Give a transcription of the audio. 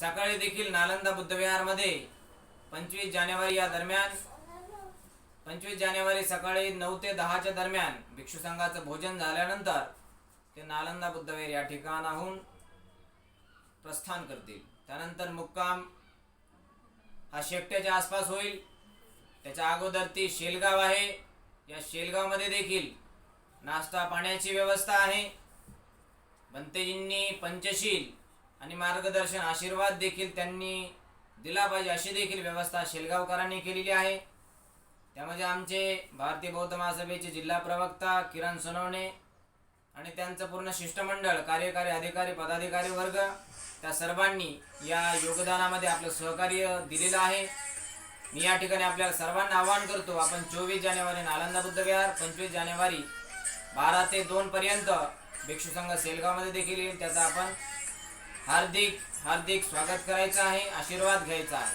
सकाळी देखील नालंदा बुद्धविहारमध्ये पंचवीस जानेवारी या दरम्यान पंचवीस जानेवारी सकाळी नऊ ते दहाच्या दरम्यान भिक्षू संघाचं भोजन झाल्यानंतर ते नालंदा बुद्धविहार या ठिकाणाहून प्रस्थान करतील. त्यानंतर मुक्काम हा शेपट्याच्या आसपास होईल. त्याच्या अगोदर ती शेलगाव आहे. या शेलगावमध्ये देखील नाश्ता पाण्याची व्यवस्था आहे. बनतेजींनी पंचशील आणि मार्गदर्शन आशीर्वाद देखील त्यांनी दिला पाहिजे. अशी देखील व्यवस्था शेलगावकरांनी केलेली आहे. त्यामध्ये आमचे भारतीय बौद्ध महासभेचे जिल्हा प्रवक्ता किरण सोनवणे आणि त्यांचं पूर्ण शिष्टमंडळ कार्यकारी अधिकारी पदाधिकारी वर्ग त्या सर्वांनी या योगदानामध्ये आपलं सहकार्य दिलेलं आहे. मी या ठिकाणी आपल्या सर्वांना आवाहन करतो आपण चोवीस जानेवारी नालंदा बुद्धविहार पंचवीस जानेवारी बारा ते दोन पर्यंत भिक्षू संघ सेलगावमध्ये देखील येईल. त्याचा आपण हार्दिक हार्दिक स्वागत करायचं आहे आशीर्वाद घ्यायचा आहे.